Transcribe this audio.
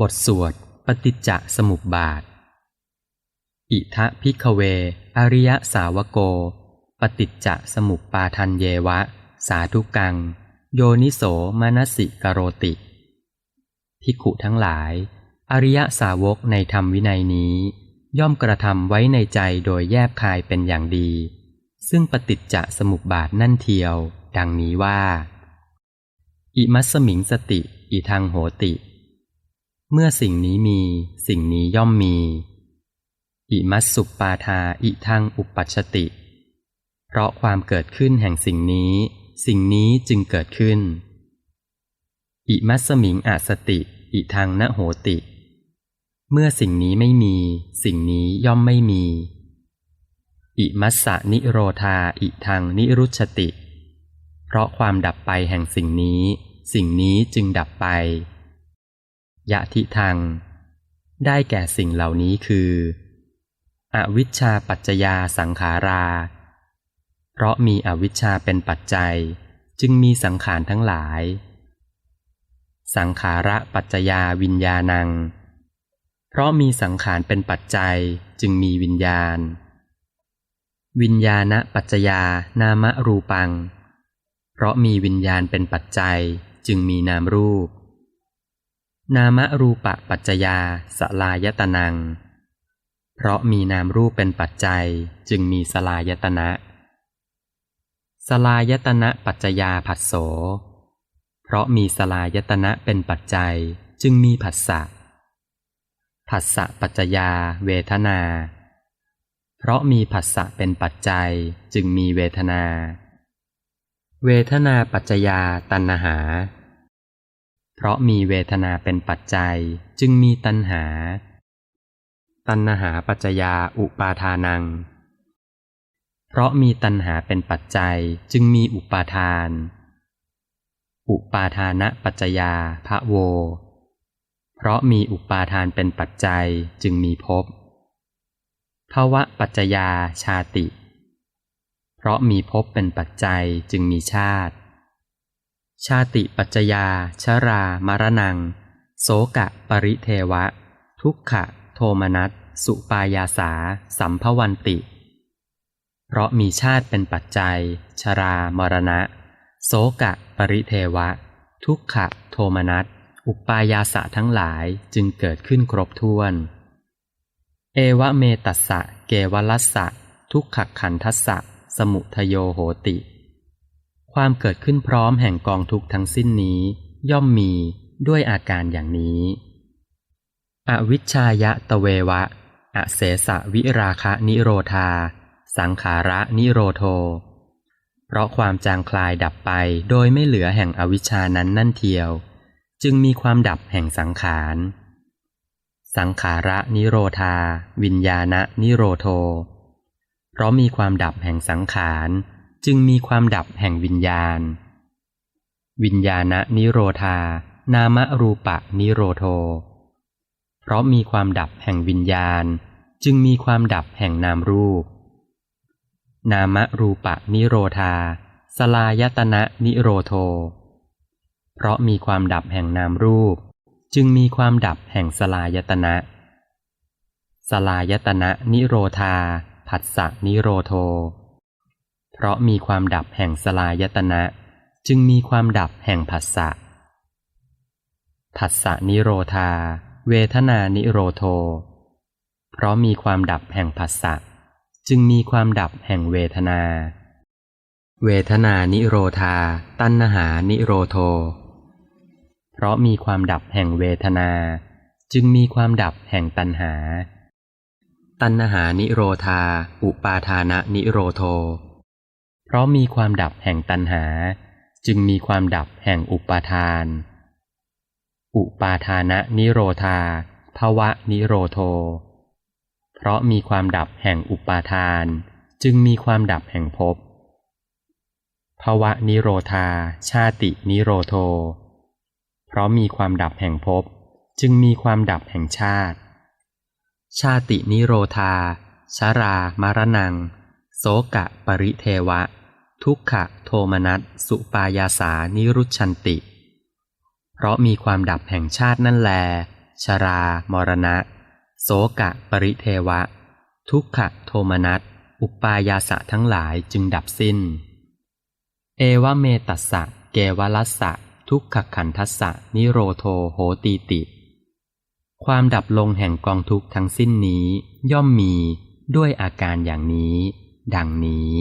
บทสวด ปฏิจจสมุปบาท อิทะพิกเว อริยสาวโก ปฏิจจสมุปปาทันเยวะ สาธุกัง โยนิโสมนสิกโรติภิกขุทั้งหลาย อริยสาวกในธรรมวินัยนี้ ย่อมกระทำไว้ในใจโดยแยบคายเป็นอย่างดี ซึ่งปฏิจจสมุปบาทนั่นเทียว ดังนี้ว่า อิมัสมิงสติ อิทังโหติ เมื่อสิ่งนี้มี สิ่งนี้ย่อมมี อิมัสสุปปาทาอิทังอุปัชติ เพราะความเกิดขึ้นแห่งสิ่งนี้ สิ่งนี้จึงเกิดขึ้น อิมัสมิงอาสติ อิทังนโหติ เมื่อสิ่งนี้ไม่มี สิ่งนี้ย่อมไม่มี อิมัสสะนิโรธาอิทังนิรุชติ เพราะความดับไปแห่งสิ่งนี้ สิ่งนี้จึงดับไป ยะทิทังได้แก่สิ่งเหล่านี้คือ อวิชชาปัจจยาสังขารา เพราะมีอวิชชาเป็นปัจจัยจึงมีสังขารทั้งหลาย สังขาระปัจจยาวิญญาณัง เพราะมีสังขารเป็นปัจจัยจึงมีวิญญาณ วิญญาณปัจจยานามรูปัง เพราะมีวิญญาณเป็นปัจจัยจึงมีนามรูป นามรูปะปัจจยาสลายตนัง เพราะมีนามรูปเป็นปัจจัยจึงมีสลายตนะ สลายตนะปัจจยาผัสโส เพราะมีสลายตนะเป็นปัจจัยจึงมีผัสสะ ผัสสะปัจจยาเวทนา เพราะมีผัสสะเป็นปัจจัยจึงมีเวทนา เวทนาปัจจยาตัณหา เพราะมีเวทนาเป็นปัจจัยจึงมีตัณหา ตัณหาปัจจยาอุปาทานัง เพราะมีตัณหาเป็นปัจจัยจึงมีอุปาทาน อุปาทานะปัจจยาพระโว เพราะมีอุปาทานเป็นปัจจัยจึงมีภพภาวะปัจจยาชาติ เพราะมีภพเป็นปัจจัยจึงมีชาติ ชาติปัจจยา ชรามรณัง โสกะปริเทวะ ทุกขะ โทมนัส สุปายาสา สัมภวันติ เพราะมีชาติเป็นปัจจัย ชรามรณะ โสกะปริเทวะ ทุกขะ โทมนัส อุปายาสะทั้งหลายจึงเกิดขึ้นครบถ้วน เอวะเมตัสสะ เกวลัสสะ ทุกขขันทัสสะ สมุทโยโหติ ความเกิดขึ้นพร้อมแห่งกองทุกทั้งสิ้นนี้ ย่อมมีด้วยอาการอย่างนี้ อวิชชายะตะเววะ อเสสะวิราคะนิโรธา สังขาระนิโรโท เพราะความจางคลายดับไปโดยไม่เหลือแห่งอวิชชานั้นนั่นเทียว จึงมีความดับแห่งสังขาร สังขาระนิโรธา วิญญาณนิโรโท เพราะมีความดับแห่งสังขาร จึงมีความดับแห่งวิญญาณ วิญญาณนิโรธา นามรูปะนิโรโท เพราะมีความดับแห่งวิญญาณ จึงมีความดับแห่งนามรูป นามรูปะนิโรธา สลายตนะนิโรโท เพราะมีความดับแห่งนามรูป จึงมีความดับแห่งสลายตนะ สลายตนะนิโรธา ผัสสะนิโรโท เพราะมีความดับแห่งสลายตนะ จึงมีความดับแห่งผัสสะผัสสะนิโรธา เวทนานิโรโท เพราะมีความดับแห่งผัสสะจึงมีความดับแห่งเวทนา เวทนานิโรธา ตัณหานิโรโท เพราะมีความดับแห่งเวทนา จึงมีความดับแห่งตัณหา ตัณหานิโรธา อุปาทานะนิโรโท เพราะมีความดับแห่งตัณหา จึงมีความดับแห่งอุปาทาน อุปาทานะนิโรธาภวะนิโรโท เพราะมีความดับแห่งอุปาทาน จึงมีความดับแห่งภพภวะนิโรธา ชาตินิโรโท เพราะมีความดับแห่งภพจึงมีความดับแห่งชาติ ชาตินิโรธาชารามารนัง โสกะปริเทวะ ทุกขะโทมนัสสุปายาสานิรุชันติ เพราะมีความดับแห่งชาตินั่นแล ชรา มรณะ โสกะปริเทวะ ทุกขะโทมนัสอุปายาสะทั้งหลายจึงดับสิ้น เอวเมตัสสะ เกวลัสสะ ทุกขขันทัสสะ นิโรโทโหตีติ ความดับลงแห่งกองทุกข์ทั้งสิ้นนี้ ย่อมมีด้วยอาการอย่างนี้ ดังนี้